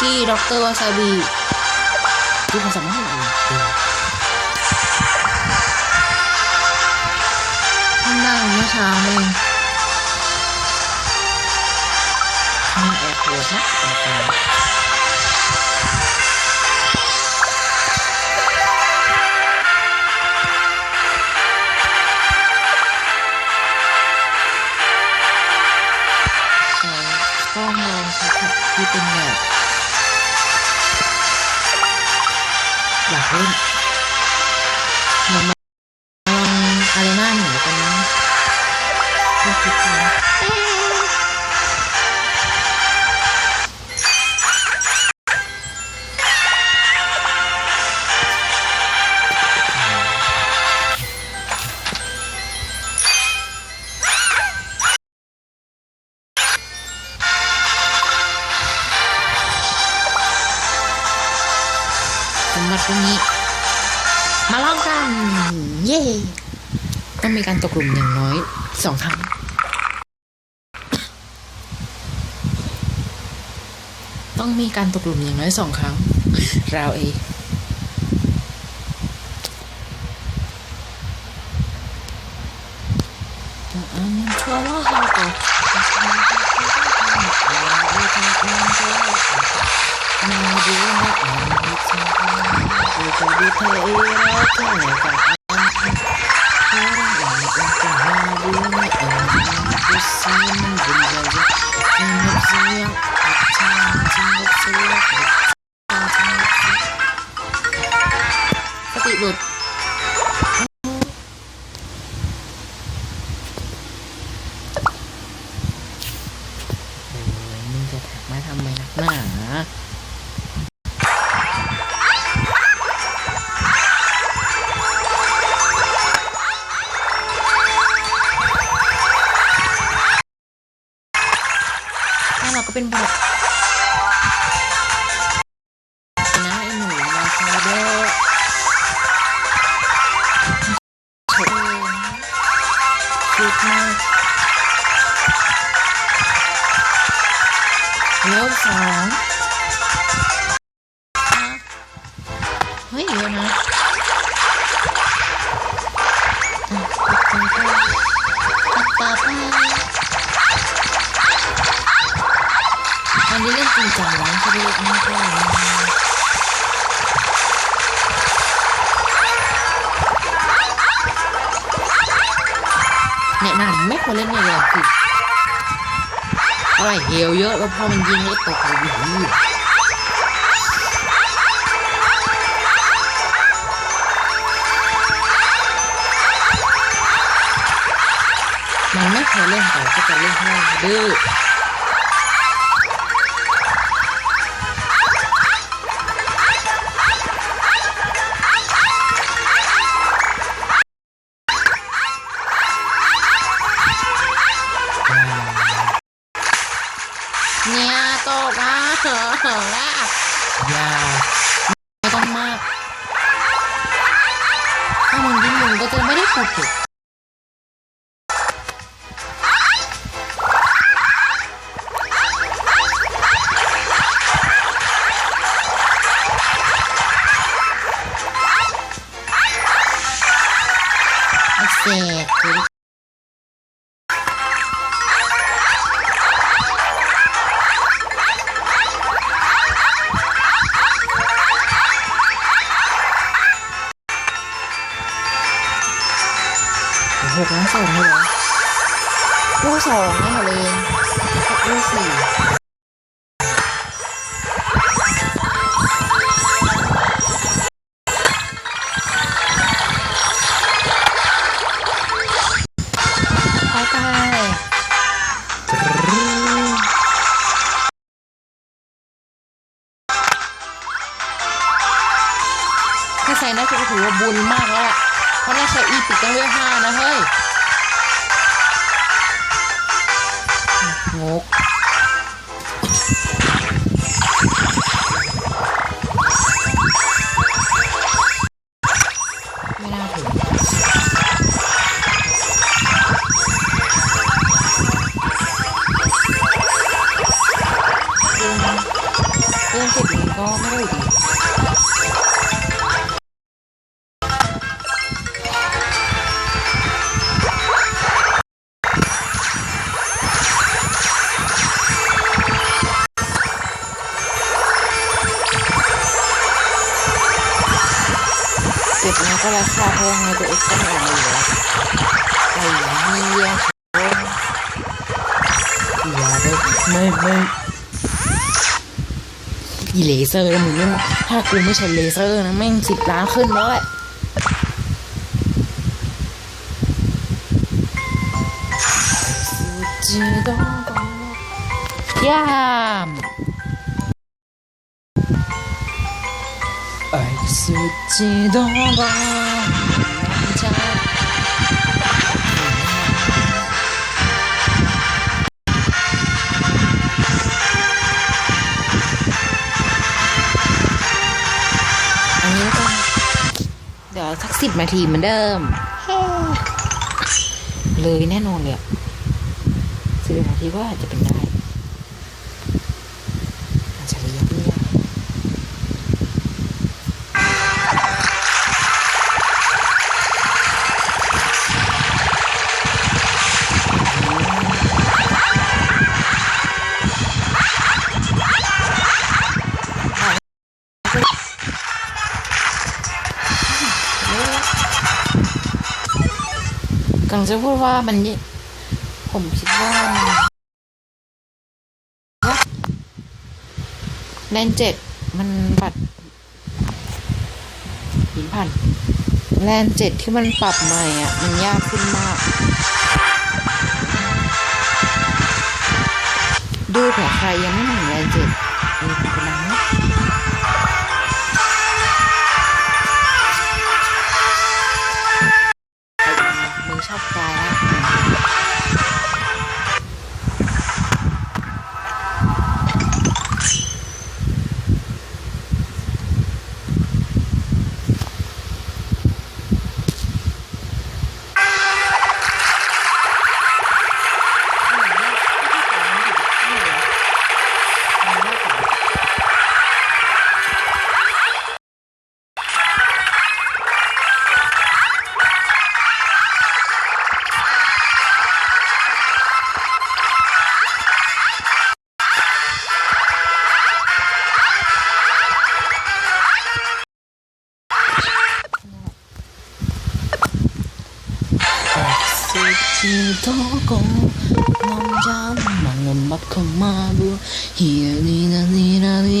กี้ด็อกเตอร์วาซาบิดูความสามารถของอื่นเออข้างหน้าเมื่อเช้าเองมีแอร์โพสนะ อยา เย่ต้องมีการตกหลุมอย่างน้อยสองครั้งต้องมีการตกหลุมอย่างน้อยสองครั้ง เราเองอันนั้นชัวร์ว่าเราก็มาดูนะอันนี้องแล้วจะไหนกั นอันนี้เพราะว่าอันนี้จะหาดูนะอันนี้จะซีมันบุญใจจะนับเสียจะจะนับเสียาเราก็เป็นแบบนะไอ้หนูมาคาเดอร์โถ่คิดมากเลี้ยวสอง นนี้เล่นจริงจังนะเขาเรียกไม่ใช่นะเนี่ยนำไม่ควรเล่นในเรือสิอะไรเฮลเยอะแล้วพอมันยิงแล้วตกเลยมันไม่เคยเล่นแต่ก็จะเล่นให้ดื้อ อย่าไม่ต้องมาก ถ้ามึงยิงมึงก็จะไม่ได้ถูกจุด หกล้านสองเลยเหรอลูกสองนี่เหรอเลนหกลูกสี่ใส่ได้ก็ถือว่าบุญมากแล้วแหละ เขาไม่ใช้อีปิดตั้งเวลห้านะเฮ้ยงก เก็บมาก็ราคาแพงไงตัวเอ็กซ์ก็ไม่ออกมาอยู่แล้วไอ้เหี้ยอย่าเลยไม่ไม่อีเลเซอร์มึงเนี่ยถ้ากูไม่ใช่เลเซอร์นะแม่งสิบล้านขึ้นแล้วแหละสุดจิโดโกยาม 지도 보자 อันเดี๋ยวสักสิบนาทีเหมือนเดิม เลยแน่นอนเลยสิบนาทีก็อาจจะเป็นได้ งจะพูดว่ามันผมคิดว่ามันแลนเจ็ดมันบัตรหินพันแลนเจ็ดที่มันปรับใหม่อะ มันยากขึ้นมาก ดูเผื่อใครยังไม่ถึงแลนเจ็ดเออเป็นนัง มึ สุดที่โตโกน้องจำมันลำบากเข้ามาบัวเฮียนี่นะนี่นะนี่